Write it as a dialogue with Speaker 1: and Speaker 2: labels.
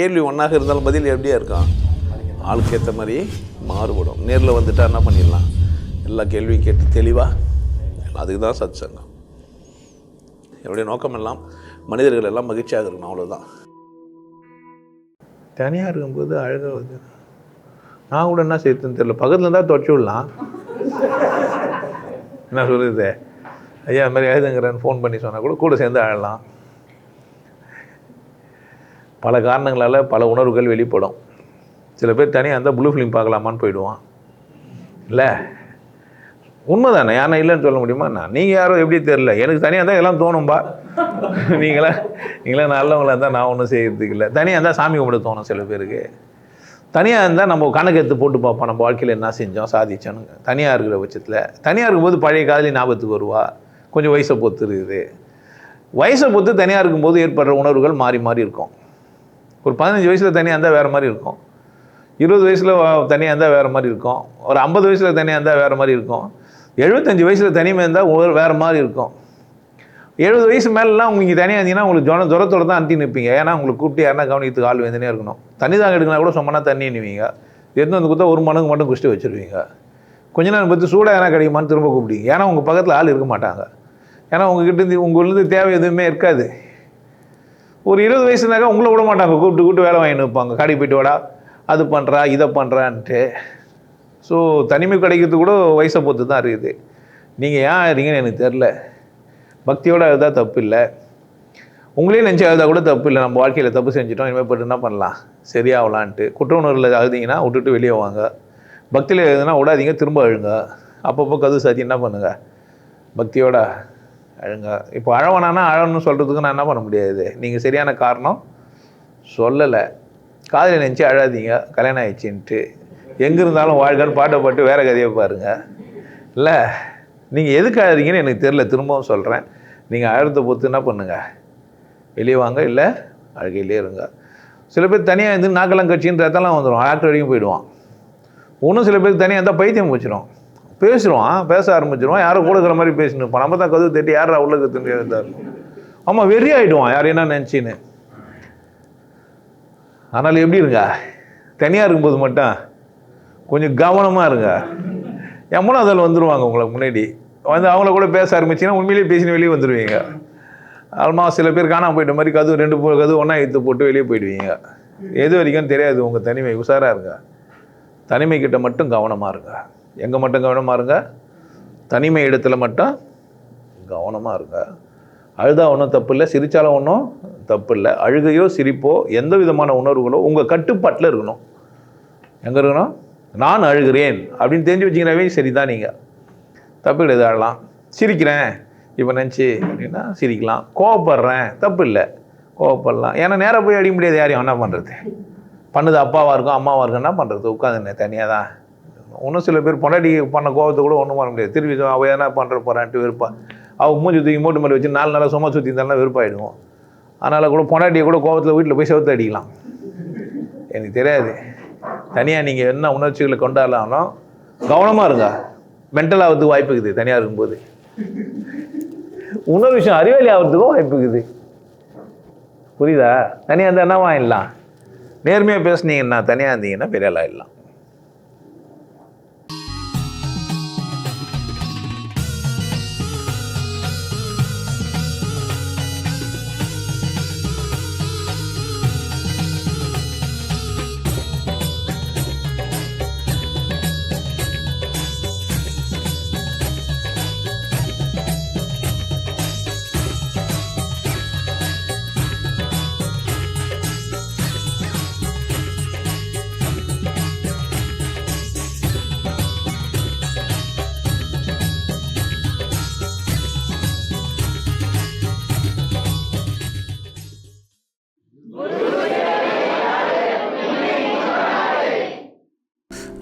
Speaker 1: கேள்வி ஒன்றாக இருந்தாலும் பதில் எப்படியா இருக்கும்? ஆளுக்கு ஏற்ற மாதிரி மாறுபடும். நேரில் வந்துட்டா என்ன பண்ணிடலாம்? எல்லா கேள்வியும் கேட்டு தெளிவாக அதுக்கு தான் சத் சங்கம் என்னுடைய நோக்கம் எல்லாம் மனிதர்கள் எல்லாம் மகிழ்ச்சியாக இருக்கணும் அவ்வளோதான் தனியாக இருக்கும்போது அழகாக வந்து நான் கூட என்ன செய்யறதுன்னு தெரியல. பக்கத்தில் இருந்தால் தொடச்சு விடலாம். என்ன சொல்லுது ஐயா இது மாதிரி எழுதுங்கிறேன்னு ஃபோன் பண்ணி சொன்னால் கூட கூட சேர்ந்து ஆடலாம். பல காரணங்களால் பல உணர்வுகள் வெளிப்படும். சில பேர் தனியாக இருந்தால் ப்ளூ ஃபிலிம் பார்க்கலாமான்னு போயிடுவான். இல்லை? உண்மைதானே? யானை இல்லைன்னு சொல்ல முடியுமா நான் நீங்கள் யாரும் எப்படி தெரில எனக்கு தனியாக இருந்தால் எல்லாம் தோணும்பா. நீங்களா நீங்களாம் நல்லவங்களாக இருந்தால் நான் ஒன்றும் செய்யறதுக்கு இல்லை. தனியாக இருந்தால் சாமி கும்பிட தோணும் சில பேருக்கு. தனியாக இருந்தால் நம்ம கணக்கு எடுத்து போட்டு பார்ப்போம். நம்ம வாழ்க்கையில் என்ன செஞ்சோம் சாதிச்சோன்னு தனியாக இருக்கிற பட்சத்தில். தனியாக இருக்கும்போது பழைய காதலி ஞாபகத்துக்கு வருவா. கொஞ்சம் வயசை பொறுத்து இருக்குது. வயசை பொறுத்து தனியாக இருக்கும்போது ஏற்படுற உணர்வுகள் மாறி மாறி இருக்கும். ஒரு பதினஞ்சு வயசில் தனியாக இருந்தால் வேறு மாதிரி இருக்கும். இருபது வயசில் தனியாக இருந்தால் வேறு மாதிரி இருக்கும். ஒரு ஐம்பது வயசில் தனியாக இருந்தால் வேறு மாதிரி இருக்கும். எழுபத்தஞ்சு வயசில் தனிமை இருந்தால் ஒரு வேறு மாதிரி இருக்கும். எழுபது வயசு மேலெலாம் நீங்கள் தனியாக இருந்தீங்கன்னா உங்களுக்கு ஜொன ஜுரத்தோட தான் அனுப்பி நிற்பீங்க ஏன்னா உங்களுக்கு கூப்பிட்டு யாருனா கவனிக்கிறதுக்கு ஆள் வேந்தனே இருக்கணும். தண்ணி தாங்க எடுக்கினா கூட சொன்னா தண்ணி நிவீங்க எடுத்து வந்து கொடுத்தா ஒரு மடங்கு மட்டும் குஷ்டி வச்சுருவீங்க. கொஞ்ச நேரம் பார்த்து சூடாக ஏன்னா கிடைக்குமான்னு திரும்ப கூப்பிடுவீங்க. ஏன்னா உங்கள் பக்கத்தில் ஆள் இருக்க மாட்டாங்க. ஏன்னா உங்ககிட்ட இருந்து உங்களுக்கு தேவை எதுவுமே இருக்காது. ஒரு இருபது வயசுனாக்கா உங்களை விட மாட்டாங்க. கூப்பிட்டு கூப்பிட்டு வேலை வாங்கி நிற்பாங்க போயிட்டு வாடா அது பண்ணுறா இதை பண்ணுறான்ட்டு ஸோ தனிமை கிடைக்கிறது கூட வயசை பொறுத்து தான் இருக்குது. நீங்கள் ஏன் இருக்கீங்கன்னு எனக்கு தெரில பக்தியோடு அழுதா தப்பு இல்லை உங்களே நினச்சி அழுதா கூட தப்பு இல்லை நம்ம வாழ்க்கையில் தப்பு செஞ்சிட்டோம் இனிமேல் போட்டு என்ன பண்ணலாம்? சரியாகலான்ட்டு. குற்ற உணர்வில் அழுதிங்கன்னா விட்டுட்டு வெளியே வாங்க. பக்தியில் எழுதுனா விடாதீங்க திரும்ப அழுங்க. அப்பப்போ கது சாத்தி என்ன பண்ணுங்கள் பக்தியோட அழுங்க. இப்போ அழவனானா அழணும்னு சொல்கிறதுக்கு நான் என்ன பண்ண முடியாது. நீங்கள் சரியான காரணம் சொல்லலை. காதலி நினச்சி அழாதீங்க. கல்யாணம் ஆயிடுச்சுன்ட்டு. எங்கே இருந்தாலும் வாழ்க்கைன்னு பாட்டை பாட்டு வேறு கதையை பாருங்கள் இல்லை நீங்கள் எதுக்கு அழறீங்கன்னு எனக்கு தெரில திரும்பவும் சொல்கிறேன் நீங்கள் அழுத்த பொறுத்து என்ன பண்ணுங்கள் வெளியே வாங்க இல்லை அழுகையிலே இருங்க. சில பேர் தனியாக இருந்து நாக்கெல்லாம் கட்சின்னு ரத்தம்லாம் வந்துடும் டாக்டர் வரைக்கும் போயிடுவான். இன்னும் சில பேர் தனியாக இருந்தால் பைத்தியம் வச்சிடும் பேசுகிறோம் பேச ஆரம்பிச்சிருவான். யாரும் கூட இருக்கிற மாதிரி பேசின்னு இருப்பான். நம்ம தான் கதவு தட்டி யாரா உள்ள கத்துன்னு இருந்தார் ஆமாம் வெறி ஆகிடுவான் யார் என்ன நினச்சின்னு. அதனால் எப்படி இருங்க? தனியாக இருக்கும்போது மட்டும் கொஞ்சம் கவனமாக இருங்க. எம்மனும் அதில் வந்துடுவாங்க உங்களுக்கு முன்னாடி. வந்து அவங்கள கூட பேச ஆரம்பிச்சிங்கன்னா உண்மையிலேயே பேசின வெளியே வந்துடுவீங்க ஆல்மா சில பேர் காணாமல் போயிட்ட மாதிரி கதவு ரெண்டு கதவு ஒன்றா எடுத்து போட்டு வெளியே போயிடுவீங்க. எது வரைக்கும் தெரியாது உங்கள் தனிமை. உஷாராக இருங்க. தனிமை கிட்ட மட்டும் கவனமாக இருங்க. எங்கே மட்டும் கவனமாக இருங்க. தனிமை இடத்துல மட்டும் கவனமாக இருங்க. அழுதா ஒன்றும் தப்பு இல்லை சிரித்தாலும் ஒன்றும் தப்பு இல்லை அழுகையோ சிரிப்போ எந்த விதமான உணர்வுகளோ உங்கள் கட்டுப்பாட்டில் இருக்கணும். எங்கே இருக்கணும்? நான் அழுகிறேன் அப்படின்னு தெரிஞ்சு வச்சிங்கனாவே சரிதான் நீங்கள் தப்பு கிடையாது அழலாம். சிரிக்கிறேன் இப்போ நினச்சி அப்படின்னா சிரிக்கலாம். கோவப்படுறேன் தப்பு இல்லை கோவப்படலாம். ஏன்னா நேராக போய் அடிக்க முடியாது யாரையும். என்ன பண்ணுறது பண்ணுது அப்பாவாக இருக்கும் அம்மாவாக இருக்கும் என்ன பண்ணுறது உட்காந்துன்னு தனியாக தான் இன்னும் சில பேர் பொண்டாட்டி பண்ண கோவத்தை கூட ஒன்றும் பண்ண முடியாது. திருப்பி அவள் என்ன பண்ணுற போகிறான்ட்டு வெறுப்பா. அவள் மூஞ்சி தூக்கி மூட்டு மாதிரி வச்சு நாலு நாளாக சும்மா சுற்றி இருந்தாலும் வெறுப்பாயிடுவோம். அதனால் கூட பொண்டாட்டியை கூட கோவத்தில் வீட்டில் போய் செவத்து அடிக்கலாம். எனக்கு தெரியாது. தனியாக நீங்கள் என்ன உணர்ச்சிகளை கொண்டாடலாம்னா கவனமாக இருக்கா மென்டல் ஆகிறதுக்கு வாய்ப்பு இருக்குது தனியாக இருக்கும்போது. இன்னொரு விஷயம் அறிவாளி ஆகிறதுக்கும் வாய்ப்பு இருக்குது. புரியுதா? தனியாக இருந்தால் என்ன வாங்கிடலாம் நேர்மையாக பேசுனீங்கன்னா தனியாக இருந்தீங்கன்னா பெரிய ஆள்